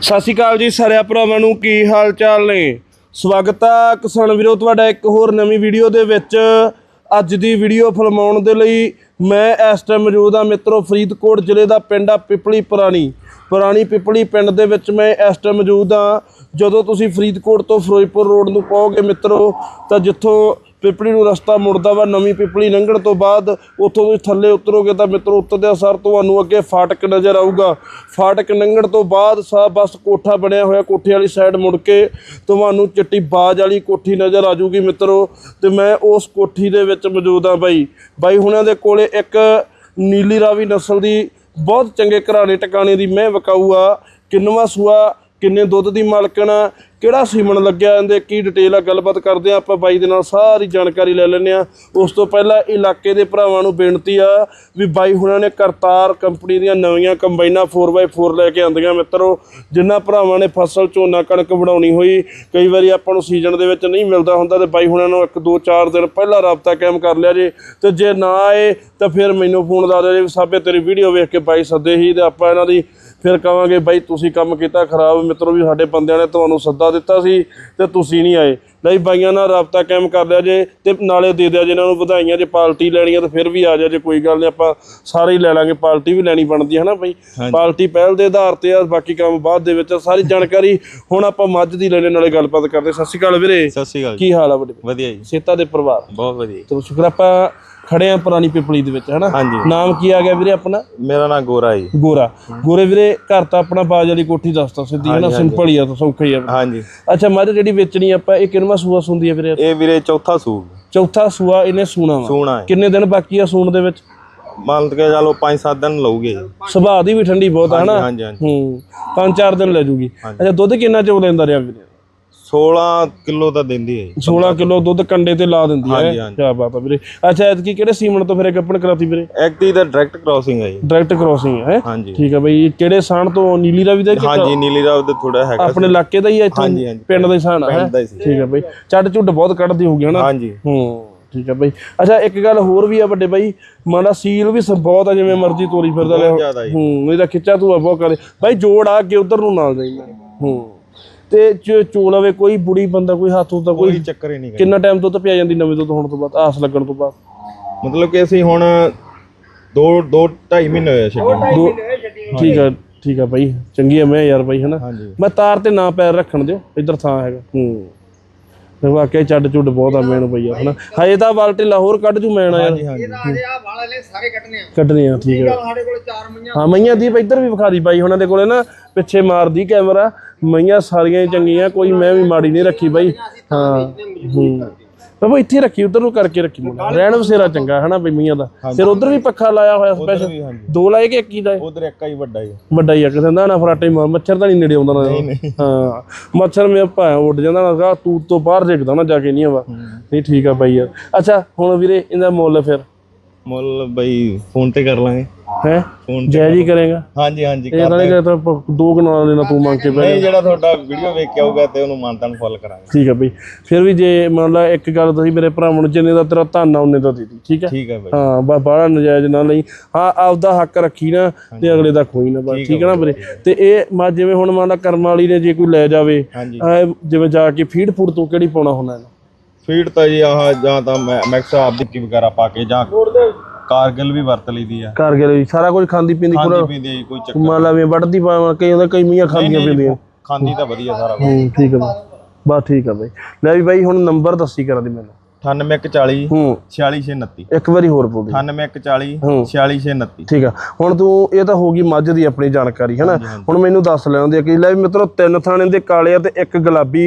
ਸਤਿ ਸ਼੍ਰੀ ਅਕਾਲ ਜੀ ਸਾਰਿਆਂ ਭਰਾਵਾਂ ਨੂੰ, ਕੀ ਹਾਲ ਚਾਲ ਨੇ? ਸਵਾਗਤ ਆ ਕਿਸਾਨ ਵੀਰੋ, ਤੁਹਾਡਾ ਇੱਕ ਹੋਰ ਨਵੀਂ ਵੀਡੀਓ ਦੇ ਵਿੱਚ। ਅੱਜ ਦੀ ਵੀਡੀਓ ਫਿਲਮਾਉਣ ਦੇ ਲਈ ਮੈਂ ਇਸ ਟਾਈਮ ਮੌਜੂਦ ਆ ਮਿੱਤਰੋ, ਫਰੀਦਕੋਟ ਜ਼ਿਲ੍ਹੇ ਦਾ ਪਿੰਡ ਆ ਪਿਪਲੀ ਪੁਰਾਣੀ। ਪੁਰਾਣੀ ਪਿਪਲੀ ਪਿੰਡ ਦੇ ਵਿੱਚ ਮੈਂ ਇਸ ਟਾਈਮ ਮੌਜੂਦ ਆ। ਜਦੋਂ ਤੁਸੀਂ ਫਰੀਦਕੋਟ ਤੋਂ ਫਿਰੋਜ਼ਪੁਰ ਰੋਡ ਨੂੰ ਪਾਓਗੇ ਮਿੱਤਰੋ, ਤਾਂ ਜਿੱਥੋਂ ਪਿਪਲੀ ਨੂੰ ਰਸਤਾ ਮੁੜਦਾ ਵਾ, ਨਵੀਂ ਪਿਪਲੀ ਲੰਘਣ ਤੋਂ ਬਾਅਦ ਉੱਥੋਂ ਤੁਸੀਂ ਥੱਲੇ ਉਤਰੋਗੇ ਤਾਂ ਮਿੱਤਰੋ ਉੱਤਰਦੇ ਅਸਰ ਤੁਹਾਨੂੰ ਅੱਗੇ ਫਾਟਕ ਨਜ਼ਰ ਆਊਗਾ। ਫਾਟਕ ਲੰਘਣ ਤੋਂ ਬਾਅਦ ਸਾ ਬਸ ਕੋਠਾ ਬਣਿਆ ਹੋਇਆ ਕੋਠੇ ਵਾਲੀ ਸਾਈਡ ਮੁੜ ਕੇ ਤੁਹਾਨੂੰ ਚਿੱਟੀ ਬਾਜ ਵਾਲੀ ਕੋਠੀ ਨਜ਼ਰ ਆ ਜੂਗੀ ਮਿੱਤਰੋ। ਤੇ ਮੈਂ ਉਸ ਕੋਠੀ ਦੇ ਵਿੱਚ ਮੌਜੂਦ ਆ ਬਾਈ। ਬਾਈ ਹੁਣਾਂ ਦੇ ਕੋਲੇ ਇੱਕ ਨੀਲੀ ਰਾਵੀ ਨਸਲ ਦੀ ਬਹੁਤ ਚੰਗੇ ਘਰਾਣੇ ਟਿਕਾਣੇ ਦੀ ਮੈਂ ਵਿਕਾਊ ਆ। ਕਿੰਨਵਾ ਸੂਆ ਕਿੰਨੇ ਦੁੱਧ ਦੀ ਮਾਲਕਣ ਆ, ਕਿਹੜਾ ਸੀਮਨ ਲੱਗਿਆ ਇਹਦੇ, ਕੀ ਡਿਟੇਲ ਆ, ਗੱਲਬਾਤ ਕਰਦੇ ਆ, ਆਪਾਂ ਬਾਈ ਦੇ ਨਾਲ ਸਾਰੀ ਜਾਣਕਾਰੀ ਲੈ ਲੈਂਦੇ ਆ। ਉਸ ਤੋਂ ਪਹਿਲਾਂ ਇਲਾਕੇ ਦੇ ਭਰਾਵਾਂ ਨੂੰ ਬੇਨਤੀ ਆ ਵੀ ਬਾਈ ਹੁਣਾਂ ਨੇ ਕਰਤਾਰ ਕੰਪਨੀ ਦੀਆਂ ਨਵੀਆਂ ਕੰਬਾਈਨਾਂ 4x4 ਲੈ ਕੇ ਆਂਦੀਆਂ ਮਿੱਤਰੋ, ਜਿਨ੍ਹਾਂ ਭਰਾਵਾਂ ਨੇ ਫਸਲ ਝੋਨਾ ਕਣਕ ਵਡਾਉਣੀ ਹੋਈ। ਕਈ ਵਾਰੀ ਆਪਾਂ ਨੂੰ ਸੀਜ਼ਨ ਦੇ ਵਿੱਚ ਨਹੀਂ ਮਿਲਦਾ ਹੁੰਦਾ ਤੇ ਬਾਈ ਹੁਣਾਂ ਨੂੰ ਇੱਕ, ਦੋ, ਚਾਰ ਦਿਨ ਪਹਿਲਾਂ ਰਾਬਤਾ ਕਾਇਮ ਕਰ ਲਿਆ ਜੇ। ਤੇ ਜੇ ਨਾ ਆਏ, ਤਾਂ ਫਿਰ ਮੈਨੂੰ ਫੋਨ ਲਾ ਦਿਓ ਜੇ ਵੀ ਸਾਬੇ ਤੇਰੀ ਵੀਡੀਓ ਵੇਖ ਕੇ ਬਾਈ ਸੱਦੇ ਹੀ ਤੇ ਆਪਾਂ ਇਹਨਾਂ ਦੀ ਫਿਰ ਕਵਾਂਗੇ ਬਾਈ ਤੁਸੀਂ ਕੰਮ ਕੀਤਾ ਖਰਾਬ ਮਿੱਤਰੋ ਵੀ ਸਾਡੇ ਬੰਦਿਆਂ ਨੇ ਤੁਹਾਨੂੰ ਸੱਦਾ ਦਿੱਤਾ ਸੀ ਤੇ ਤੁਸੀਂ ਨਹੀਂ ਆਏ। ਲਈ ਬਾਈਆਂ ਨਾਲ ਰਾਬਤਾ ਕਾਇਮ ਕਰ ਲਿਆ ਜੇ ਤੇ ਨਾਲੇ ਦੇ ਦਿਆ ਜੇ ਇਹਨਾਂ ਨੂੰ ਵਧਾਈਆਂ ਜੇ ਪਾਰਟੀ ਲੈਣੀ ਆ ਤਾਂ ਫਿਰ ਵੀ ਆ ਜਾ ਜੇ ਕੋਈ ਗੱਲ ਨਹੀਂ ਆਪਾਂ ਸਾਰੇ ਹੀ ਲੈ ਲਾਂਗੇ ਪਾਰਟੀ ਵੀ ਲੈਣੀ ਬਣਦੀ ਹੈ ਨਾ ਬਾਈ। ਪਾਰਟੀ ਪਹਿਲ ਦੇ ਆਧਾਰ ਤੇ ਆ ਬਾਕੀ ਕੰਮ ਬਾਅਦ ਦੇ ਵਿੱਚ। ਸਾਰੀ ਜਾਣਕਾਰੀ ਹੁਣ ਆਪਾਂ ਮੱਝ ਦੀ ਲੈਣੇ ਨਾਲੇ ਗੱਲਬਾਤ ਕਰਦੇ ਸਤਿ ਸ਼੍ਰੀ ਅਕਾਲ ਵੀਰੇ। ਸਤਿ ਸ਼੍ਰੀ ਅਕਾਲ ਕੀ ਹਾਲ ਆ ਵੱਡੇ ਵਧੀਆ ਜੀ। ਸੇਤਾ ਦੇ ਪਰਿਵਾਰ? ਬਹੁਤ ਵਧੀਆ ਤੇ ਸ਼ੁਕਰ ਆਪਾਂ ਖੜੇ ਆ ਪੁਰਾਣੀ ਪਿਪਲੀ ਦੇ ਵਿੱਚ ਹਨਾ? ਹਾਂਜੀ। ਨਾਮ ਕੀ ਆ ਗਿਆ ਵੀਰੇ ਆਪਣਾ? ਮੇਰਾ ਨਾਮ ਗੋਰਾ ਜੀ। ਗੋਰਾ। ਗੋਰੇ ਵੀਰੇ ਘਰ ਤਾਂ ਆਪਣਾ ਬਾਜ ਵਾਲੀ ਕੋਠੀ ਦੱਸਤਾ ਸਿੱਧੀ ਹੈ ਨਾ ਸਿੰਪਲ ਹੀ ਆ ਤਾਂ ਸੌਖਾ ਹੀ ਆ। ਹਾਂਜੀ। ਅੱਛਾ ਮੱਝ ਜਿਹੜੀ ਵੇਚਣੀ ਆਪਾਂ ਇਹ ਕਿੰਨਵਾ ਸੂਆ ਸੁੰਦੀ ਆ ਵੀਰੇ? ਇਹ ਵੀਰੇ ਚੌਥਾ ਸੂਬ ਚੌਥਾ ਸੂਆ ਇਹਨੇ ਸੂਣਾ ਵਾ? ਸੂਣਾ ਹੈ। ਕਿੰਨੇ ਦਿਨ ਬਾਕੀ ਆ ਸੂਣ ਦੇ ਵਿੱਚ? ਮੰਨ ਕੇ ਚਲੋ 5-7 ਦਿਨ ਲਊਗੇ ਜੀ। ਸੁਭਾਅ ਦੀ ਵੀ ਠੰਡੀ ਬਹੁਤ ਆ ਹਨਾ? ਹਾਂਜੀ ਹਾਂਜੀ ਹੂੰ। ਪੰਜ ਚਾਰ ਦਿਨ ਲੈ ਜੂਗੀ। ਅੱਛਾ ਦੁੱਧ ਕਿੰਨਾ ਚੋ ਲੈਂਦਾ ਰਿਹਾ ਵੀਰੇ? 16 ਕਿਲੋ ਤਾਂ ਦਿੰਦੀ ਹੈ ਜੀ। 16 ਕਿਲੋ ਦੁੱਧ ਕੰਡੇ ਤੇ ਲਾ ਦਿੰਦੀ ਹੈ। ਹਾਂਜੀ, ਹਾਂਜੀ। ਕੀ ਬਾਤ ਆ ਵੀਰੇ। ਅੱਛਾ ਐਤਕੀ ਕਿਹੜੇ ਸੀਮਨ ਤੋਂ ਫਿਰ ਗੱਪਣ ਕਰਾਤੀ ਵੀਰੇ? ਐਕਟੀ ਦਾ ਡਾਇਰੈਕਟ ਕ੍ਰਾਸਿੰਗ ਹੈ ਜੀ। ਡਾਇਰੈਕਟ ਕ੍ਰੋਸਿੰਗ ਹੈ ਹਾਂਜੀ। ਠੀਕ ਹੈ ਬਈ ਕਿਹੜੇ ਸਾਣ ਤੋਂ? ਨੀਲੀ ਰਾਵੀ ਦਾ ਕਿ ਹਾਂਜੀ ਨੀਲੀ ਰਾਵ ਦੇ ਥੋੜਾ ਹੈਗਾ ਆਪਣੇ ਇਲਾਕੇ ਦਾ ਹੀ ਹੈ ਇੱਥੋਂ ਹਾਂਜੀ, ਹਾਂਜੀ। ਪਿੰਡ ਦਾ ਹੀ ਸਾਣ ਹੈ ਪਿੰਡ ਦਾ ਹੀ ਸੀ। ਠੀਕ ਹੈ ਬਈ। ਚੱਡ ਝੁੱਡ ਬਹੁਤ ਕੱਢਦੀ ਹੋਊਗੀ ਹਨਾ? ਹਾਂਜੀ। ਹੂੰ ਠੀਕ ਹੈ ਬਈ। ਅੱਛਾ ਇੱਕ ਗੱਲ ਹੋਰ ਵੀ ਆ ਵੱਡੇ ਬਾਈ। ਮਾੜਾ ਸੀਲ ਵੀ ਸ- ਬਹੁਤ ਆ ਜਿਵੇਂ ਮਰਜ਼ੀ ਤੋਰੀ ਫਿਰਦਾ ਲੈ ਬਹੁਤ ਜ਼ਿਆਦਾ ਜੀ। ਹੂੰ ਤਾਂ ਖਿੱਚਾ ਤੂੰ ਬਹੁਤ ਕਰੇ ਬਾਈ ਜੋੜ ਆ ਅੱਗੇ ਉਧਰ ਨੂੰ ਨਾਲ ਜਾਈ ਹੂੰ। ਤੇ ਚ- ਚੋਲ ਆਵੇ ਕੋਈ ਬੁੜੀ ਬੰਦਾ ਕੋਈ ਹੱਥ ਹੁੰਦਾ ਕੋਈ ਕੋਈ ਚੱਕਰ ਹੀ ਨਹੀਂ ਗਾ। ਕਿੰਨਾ ਟਾਈਮ ਦੁੱਧ ਪਿਆ ਜਾਂਦੀ ਨਵੇਂ ਦੁੱਧ ਹੋਣ ਤੋਂ ਬਾਅਦ ਆਸ ਲੱਗਣ ਤੋਂ ਬਾਅਦ? ਮਤਲਬ ਕਿ ਅਸੀਂ ਹੁਣ 2 2 2.5 ਮਹੀਨੇ ਹੋਏ ਆ ਛੱਡੀ। ਦੋ ਠੀਕ ਆ ਠੀਕ ਆ ਬਾਈ। ਚੰਗੀ ਆ ਮੈਂ ਯਾਰ ਬਾਈ ਹਨਾ? ਹਾਂਜੀ। ਮੈਂ ਤਾਰ ਤੇ ਨਾ ਪੈਰ ਰੱਖਣ ਦਿਓ ਇੱਧਰ ਥਾਂ ਹੈਗਾ। ਹੂੰ। ਤੇ ਵਾਕਿਆ ਚੱਡ ਚੁੱਡ ਬਹੁਤ ਆ ਮੈਨ ਬਈ ਯਾਰ ਹਨਾ? ਹਜੇ ਤਾਂ ਬਾਲਟੀ ਲਾਹੌਰ ਕੱਢ ਜੂ ਮੈਨ ਆ ਯਾਰ। ਹਾਂਜੀ ਹਾਂਜੀ। ਰਾਜੇ ਆ ਵਾਲੇ ਸਾਰੇ ਕੱਟਨੇ ਆ। ਕੱਢਣੇ ਆ ਠੀਕ ਹੈ ਸਾਡੇ ਕੋਲ ਚਾਰ ਮਈਆਂ ਹਾਂ ਮਈਆਂ ਦੀਪ ਇੱਧਰ ਵੀ ਵਿਖਾ ਦੀ ਬਾਈ ਉਹਨਾਂ ਦੇ ਕੋਲੇ ਨਾ ਪਿੱਛੇ ਮਾਰਦੀ ਕੈਮਰਾ। ਮਈਆਂ ਸਾਰੀਆਂ ਹੀ ਚੰਗੀਆਂ ਕੋਈ ਮੈਂ ਵੀ ਮਾੜੀ ਨਹੀਂ ਰੱਖੀ ਬਾਈ। ਹਾਂ। ਹੂੰ। ਬਾਬਾ ਇੱਥੇ ਰੱਖੀ ਉਧਰ ਨੂੰ ਕਰਕੇ ਰੱਖੀ ਮੁੰਡਾ। ਰਹਿਣ ਵਸੇਰਾ ਚੰਗਾ ਹਨਾ ਬਈ ਮਈਆਂ ਦਾ। ਫਿਰ ਉਧਰ ਵੀ ਪੱਖਾ ਲਾਇਆ ਹੋਇਆ ਸਪੈਸ਼ਲ ਦੋ ਲਾਏ ਕਿ ਇੱਕ ਹੀ ਲਾਏ ਉਧਰ ਇੱਕ ਹੀ ਵੱਡਾ ਜੀ ਵੱਡਾ ਹੀ ਆ ਕਿਸੇ ਦਾ ਨਾ ਫਰਾਟੇ ਮੱਛਰ ਤਾਂ ਨਹੀਂ ਨੇੜੇ ਆਉਂਦਾ ਨਾ। ਹਾਂ। ਮੱਛਰ ਮੇ ਭਾਂ ਉੱਡ ਜਾਂਦਾ ਨਾ ਗਾ ਤੂਤ ਤੋਂ ਬਾਹਰ ਦੇਖਦਾ ਨਾ ਜਾ ਕੇ ਨਹੀਂ ਆਵਾ ਨਹੀਂ ਠੀਕ ਆ ਬਾਈ ਯਾਰ। ਅੱਛਾ ਹੁਣ ਵੀਰੇ ਇਹਦਾ ਮੁੱਲ ਫਿਰ? ਮੁੱਲ ਬਈ ਫੋਨ ਤੇ ਕਰ ਲਾਂਗੇ। ਹੈ? ਫੋਨ ਤੇ ਜੈ ਜੀ ਕਰੇਗਾ? ਹਾਂਜੀ ਹਾਂਜੀ ਇਹ ਤਾਂ ਨਹੀਂ ਕਿ ਤਾਂ ਦੋ ਕਨਾਲਾਂ ਦੇ ਨਾਲ ਤੂੰ ਮੰਗ ਕੇ ਬਹਿ ਨਹੀਂ ਜਿਹੜਾ ਤੁਹਾਡਾ ਵੀਡੀਓ ਵੇਖ ਕੇ ਆਊਗਾ ਤੇ ਉਹਨੂੰ ਮਾਨਤਾਨ ਫੁੱਲ ਕਰਾਂਗੇ। ਠੀਕ ਹੈ ਬਈ। ਫਿਰ ਵੀ ਜੇ ਮੰਨ ਲਾ ਇੱਕ ਗੱਲ ਤੁਸੀਂ ਮੇਰੇ ਭਰਾਵਾਂ ਨੂੰ ਜਿੰਨੇ ਦਾ ਤੇਰਾ ਧੰਨ ਆ ਉਹਨੇ ਦਾ ਦੇ ਦੀ ਠੀਕ ਹੈ ਠੀਕ ਹੈ ਬਈ। ਹਾਂ ਬਾ ਬਾਹਲਾ ਨਜਾਇਜ਼ ਨਾ ਲਈ। ਹਾਂ ਆਪਦਾ ਹੱਕ ਰੱਖੀ ਨਾ ਤੇ ਅਗਲੇ ਦਾ ਕੋਈ ਨਾ ਬਸ ਠੀਕ ਹੈ ਨਾ ਵੀਰੇ? ਤੇ ਇਹ ਮਾ ਜਿਵੇਂ ਹੁਣ ਮੰਨ ਲਾ ਕਰਮ ਵਾਲੀ ਨੇ ਜੇ ਕੋਈ ਲੈ ਜਾਵੇ ਹਾਂਜੀ। ਜਿਵੇਂ ਜਾ ਕੇ ਫੀਡ ਫੂਡ ਤੋਂ ਕਿਹੜੀ ਪਾਉਣਾ ਹੁੰਦਾ ਇਹਨੂੰ? ਫੀਡ ਤਾਂ ਜੀ ਆਹ ਜਾਂ ਤਾਂ ਮੈਂ- ਮੈਕਸ ਆਪ ਦੀ ਕੀ ਵਗੈਰਾ ਪਾ ਕੇ ਜਾਂ ਕਾਰਗਿਲ ਵੀ ਵਰਤ ਲਈਦੀ ਆ। ਕਰ ਗਏ ਸਾਰਾ ਕੁਝ ਖਾਂਦੀ ਪੀਂਦੀ ਖਾਂਦੀ ਪੂਰਾ ਪੀਂਦੀ ਆ ਜੀ ਕੋਈ ਚੱਕਰ ਮੰਨ ਲਾ ਵੀ ਵੱਢਦੀ ਪਾਵਾਂ ਕਈ ਉਹਦਾ ਕਈ ਮੀਆਂ ਖਾਂਦੀਆਂ ਪੀਂਦੀਆਂ। ਖਾਂਦੀ ਤਾਂ ਵਧੀਆ ਸਾਰਾ ਕੁਝ ਹੂੰ ਠੀਕ ਹੈ ਬਈ। ਬਸ ਠੀਕ ਹੈ ਬਈ। ਲੈ ਵੀ ਬਾਈ ਹੁਣ ਨੰਬਰ ਦੱਸੀ ਕਰਾਂ ਦੀ ਮੈਨੂੰ। 9140 ਹੂੰ। 4629 ਇੱਕ ਵਾਰੀ ਹੋਰ ਬੋਲ 9140 ਹੂੰ। 4629 ਠੀਕ ਆ। ਹੁਣ ਤੂੰ ਇਹ ਤਾਂ ਹੋ ਗਈ ਮੱਝ ਦੀ ਆਪਣੀ ਜਾਣਕਾਰੀ ਹੈ ਨਾ ਹੁਣ ਮੈਨੂੰ ਦੱਸ ਲੈਣ ਦੇ ਕਿ ਲੈ ਵੀ ਮਿੱਤਰੋ ਤਿੰਨ ਥਾਣੇ ਦੇ ਕਾਲੇ ਆ ਤੇ ਇੱਕ ਗੁਲਾਬੀ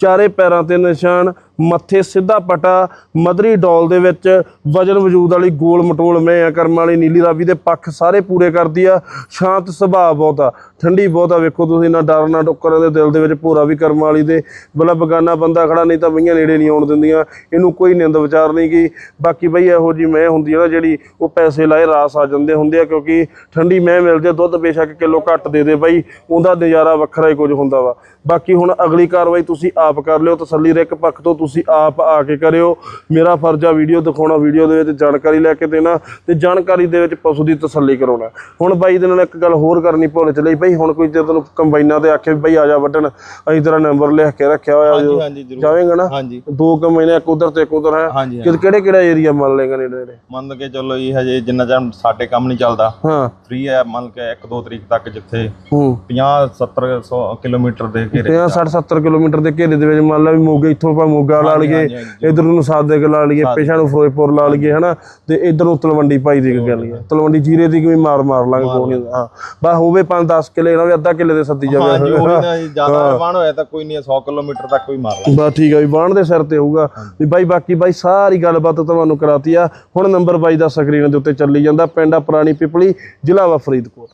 ਚਾਰੇ ਪੈਰਾਂ ਤੇ ਨਿਸ਼ਾਨ ਮੱਥੇ ਸਿੱਧਾ ਪਟਾ, ਮਦਰੀ ਡੋਲ ਦੇ ਵਿੱਚ ਵਜਨ ਵਜੂਦ ਵਾਲੀ ਗੋਲ ਮਟੋਲ ਮੈਂ ਆ, ਕਰਮ ਵਾਲੀ ਨੀਲੀ ਰਾਵੀ ਦੇ ਪੱਖ ਸਾਰੇ ਪੂਰੇ ਕਰਦੀ ਆ। ਸ਼ਾਂਤ ਸੁਭਾਅ ਬਹੁਤ ਆ, ਠੰਡੀ ਬਹੁਤ ਆ। ਵੇਖੋ ਤੁਸੀਂ ਨਾ ਡਰ ਨਾ ਟੁੱਕਰ ਦੇ ਦਿਲ ਦੇ ਵਿੱਚ ਭੋਰਾ ਵੀ ਕਰਮ ਵਾਲੀ ਦੇ। ਬਲਾ ਬਗਾਨਾ ਬੰਦਾ ਖੜਾ, ਨਹੀਂ ਤਾਂ ਬਈਆਂ ਨੇੜੇ ਨਹੀਂ ਆਉਣ ਦਿੰਦੀਆਂ। ਇਹਨੂੰ ਕੋਈ ਨਿੰਦ ਵਿਚਾਰ ਨਹੀਂ ਗਈ ਬਾਕੀ ਬਈ ਇਹੋ ਜੀ ਮੈਂ ਹੁੰਦੀ ਆ ਨਾ ਜਿਹੜੀ ਉਹ ਪੈਸੇ ਲਾਏ ਰਾਸ ਆ ਜਾਂਦੇ ਹੁੰਦੇ ਆ, ਕਿਉਂਕਿ ਠੰਡੀ ਮੈਂ ਮਿਲ ਆ ਦੁੱਧ ਬੇਸ਼ੱਕ ਕਿਲੋ ਘੱਟ ਦੇ ਦੇ ਬਾਈ, ਉਹਦਾ ਨਜ਼ਾਰਾ ਵੱਖਰਾ ਹੀ ਕੁਝ ਹੁੰਦਾ ਵਾ। ਬਾਕੀ ਹੁਣ ਅਗਲੀ ਕਾਰਵਾਈ ਤੁਸੀਂ ਆਪ ਕਰ ਲਿਓ, ਤਸੱਲੀ ਦੇ ਇੱਕ ਪੱਖ ਤੋਂ ਤੁਸੀਂ ਆਪ ਆ ਕੇ ਕਰਿਓ। ਮੇਰਾ ਫਰਜ਼ ਆ ਵੀਡੀਓ ਦਿਖਾਉਣਾ ਵੀਡੀਓ ਦੇ ਵਿੱਚ ਜਾਣਕਾਰੀ ਲੈ ਕੇ ਦੇਣਾ ਤੇ ਜਾਣਕਾਰੀ ਦੇ ਵਿੱਚ ਪਸ਼ੂ ਦੀ ਤਸੱਲੀ ਕਰਾਉਣਾ। ਹੁਣ ਬਾਈ ਦੇ ਨਾਲ ਇੱਕ ਗੱਲ ਹੋਰ ਕਰਨੀ ਭੁੱਲ ਚਲੀ ਬਾਈ ਹੁਣ ਕੋਈ ਜੇ ਤੈਨੂੰ ਕੰਬਾਈਨਾਂ ਤੇ ਆਖੇ ਬਾਈ ਆ ਜਾ ਵੱਢਣ ਅਸੀਂ ਤੇਰਾ ਨੰਬਰ ਲਿਖ ਕੇ ਰੱਖਿਆ ਹੋਇਆ ਹਾਂਜੀ ਜੋ ਹਾਂਜੀ ਜ਼ਰੂਰ। ਜਾਵੇਂਗਾ ਨਾ? ਦੋ ਕੰਬਾਈਨਾਂ ਇੱਕ ਉਧਰ ਤੇ ਇੱਕ ਉਧਰ ਹੈ। ਕਿਹੜੇ ਕਿਹੜਾ ਏਰੀਆ ਮੰਨ ਲੇਗਾ ਨੇੜੇ ਮੰਨ ਕੇ ਚੱਲੋ ਜੀ ਹਜੇ ਜਿੰਨਾ ਚਿਰ ਸਾਡੇ ਕੰਮ ਨਹੀਂ ਚੱਲਦਾ ਹਾਂ। ਫ੍ਰੀ ਹੈ ਮੰਨ ਕੇ 1-2 ਤਰੀਕ ਤੱਕ ਜਿੱਥੇ ਹੂੰ। 50-70 100 ਕਿਲੋਮੀਟਰ ਦੇ ਘੇਰੇ ਤੇ 60 70 ਕਿਲੋਮੀਟਰ ਦੇ ਘੇਰੇ ਦੇ ਵਿੱਚ ਮੰਨ ਲਾ ਵੀ ਮੋਗੇ ਇੱਥੋਂ ਆਪਾਂ ਮੋਗਾ ਲਾ ਲਈਏ ਇਧਰ ਨੂੰ ਸਾਦੇਕ ਲਾ ਲਈਏ ਪਿਛਾ ਨੂੰ ਫਿਰੋਜ਼ਪੁਰ ਲਾ ਲਈਏ ਹਨਾ? ਤੇ ਇਧਰ ਨੂੰ ਤਲਵੰਡੀ ਭਾਈ ਦੀ ਗੱਲ ਹੈ ਤਲਵੰਡੀ ਜੀਰੇ ਦੀ ਵੀ ਮਾਰ ਮਾਰ ਲਾਂਗੇ ਕੋਈ ਨਹੀਂ ਹਾਂ। ਬਸ ਹੋਵੇ 5 10 ਕਿਲੇ ਨਾ ਵੀ ਅੱਧਾ ਕਿਲੇ ਦੇ ਸੱਦੀ ਜਾਵੇ। ਹਾਂਜੀ ਉਹ ਨਾ ਜ਼ਿਆਦਾ ਰਵਾਨ ਹੋਇਆ ਤਾਂ ਕੋਈ ਨਹੀਂ 100 ਕਿਲੋਮੀਟਰ ਤੱਕ ਵੀ ਮਾਰ ਲਾ ਬਸ ਠੀਕ ਆ ਵੀ ਬਾਣ ਦੇ ਸਿਰ ਤੇ ਹੋਊਗਾ। ਵੀ ਬਾਈ ਬਾਕੀ ਬਾਈ ਸਾਰੀ ਗੱਲਬਾਤ ਤੁਹਾਨੂੰ ਕਰਾਤੀ ਆ। ਹੁਣ ਨੰਬਰ ਬਾਈ ਦਾ ਸਕਰੀਨ ਦੇ ਉੱਤੇ ਚੱਲੀ ਜਾਂਦਾ ਪਿੰਡ ਆ ਪੁਰਾਣੀ ਪਿਪਲੀ ਜ਼ਿਲ੍ਹਾ ਵਾ ਫਰੀਦਕੋਟ।